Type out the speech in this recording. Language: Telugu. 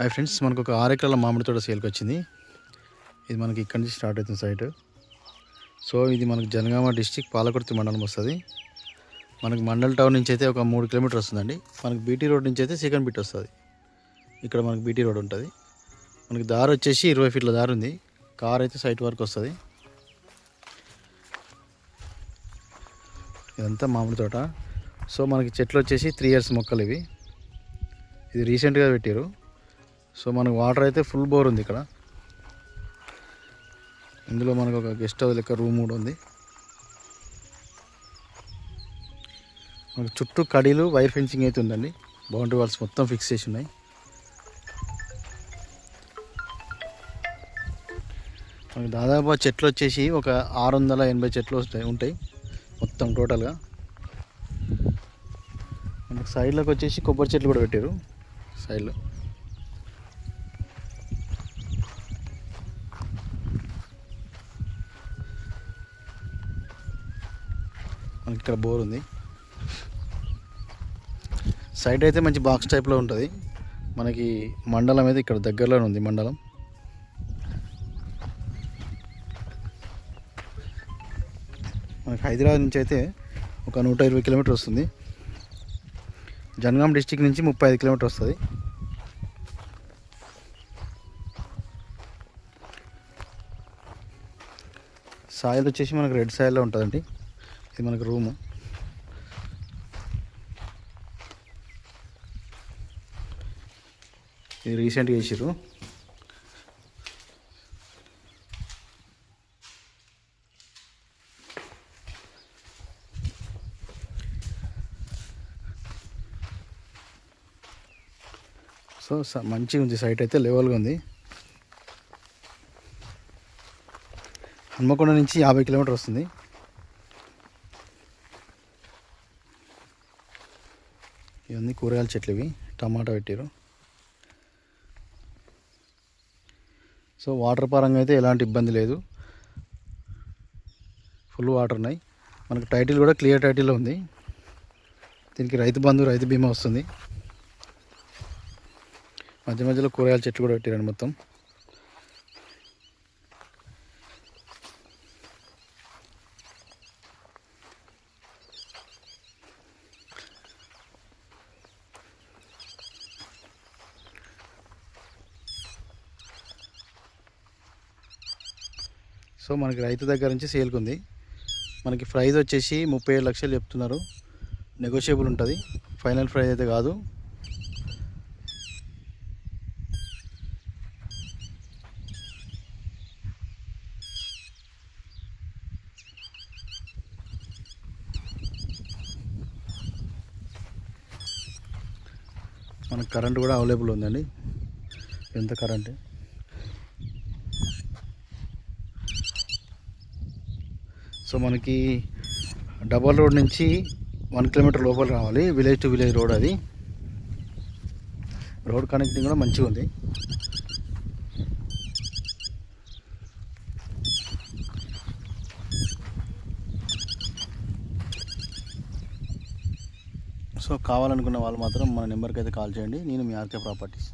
హాయ్ ఫ్రెండ్స్ మనకు ఒక ఆరు ఎకరాల మామిడి తోట సేల్కి వచ్చింది. ఇది మనకి ఇక్కడి నుంచి స్టార్ట్ అవుతుంది సైట్. సో ఇది మనకు జనగామ డిస్టిక్ పాలకుర్తి మండలం వస్తుంది. మనకి మండల్ టౌన్ నుంచి అయితే ఒక మూడు కిలోమీటర్ వస్తుందండి. మనకి బీటీ రోడ్ నుంచి అయితే సెకండ్ బిట్ వస్తుంది. ఇక్కడ మనకి బీటీ రోడ్ ఉంటుంది. మనకి దారి వచ్చేసి ఇరవై ఫీట్ల దారి ఉంది. కార్ అయితే సైట్ వరకు వస్తుంది. ఇదంతా మామిడి తోట. సో మనకి చెట్లు వచ్చేసి త్రీ ఇయర్స్ మొక్కలు ఇవి. ఇది రీసెంట్గా పెట్టారు సో మనకు వాటర్ అయితే ఫుల్ బోర్ ఉంది ఇక్కడ. ఇందులో మనకు ఒక గెస్ట్ హౌస్ లెక్క రూమ్ కూడా ఉంది. మనకు చుట్టూ కడీలు వైర్ ఫెన్సింగ్ అయితే ఉందండి. బౌండరీ వాల్స్ మొత్తం ఫిక్స్ చేసి ఉన్నాయి. మనకు దాదాపు చెట్లు వచ్చేసి ఒక ఆరు వందల ఎనభై చెట్లు వస్తాయి ఉంటాయి. మొత్తం టోటల్గా మనకు సైడ్లోకి వచ్చేసి కొబ్బరి చెట్లు కూడా పెట్టారు. సైడ్లో మనకి ఇక్కడ బోర్ ఉంది. సైడ్ అయితే మంచి బాక్స్ టైప్లో ఉంటుంది. మనకి మండలం అయితే ఇక్కడ దగ్గరలోనే ఉంది మండలం. మనకి హైదరాబాద్ నుంచి అయితే ఒక నూట ఇరవై కిలోమీటర్ వస్తుంది. జనగాం డిస్టిక్ నుంచి ముప్పై ఐదు కిలోమీటర్ వస్తుంది. సాయిల్ వచ్చేసి మనకు రెడ్ సాయిల్లో ఉంటుందండి. ఇది మనకు రూము. ఇది రీసెంట్గా వేసారు సో స- మంచిగా ఉంది సైట్ అయితే లెవెల్గా ఉంది. హన్మకొండ నుంచి యాభై కిలోమీటర్ వస్తుంది. ఇవన్నీ కూరగాయల చెట్లు ఇవి. టమాటా పెట్టారు సో వాటర్ పరంగా అయితే ఎలాంటి ఇబ్బంది లేదు. ఫుల్ వాటర్ ఉన్నాయి. మనకు టైటిల్ కూడా క్లియర్ టైటిల్లో ఉంది. దీనికి రైతు బంధు రైతు బీమా వస్తుంది. మధ్య మధ్యలో కూరగాయల చెట్లు కూడా పెట్టారండి మొత్తం. సో మనకి రైతు దగ్గర నుంచి సేల్కి ఉంది. మనకి ప్రైజ్ వచ్చేసి ముప్పై ఏడు లక్షలు చెప్తున్నారు. నెగోషియబుల్ ఉంటుంది. ఫైనల్ ప్రైజ్ అయితే కాదు. మనకు కరెంట్ కూడా అవైలబుల్ ఉందండి. ఎంత కరెంట్ సో మనకి డబల్ రోడ్ నుంచి వన్ కిలోమీటర్ లోపల రావాలి. విలేజ్ టు విలేజ్ రోడ్ అది. రోడ్ కనెక్టింగ్ కూడా మంచిగా ఉంది. సో కావాలనుకున్న వాళ్ళు మాత్రం మన నెంబర్కి అయితే కాల్ చేయండి. నేను మీ ఆర్కే ప్రాపర్టీస్.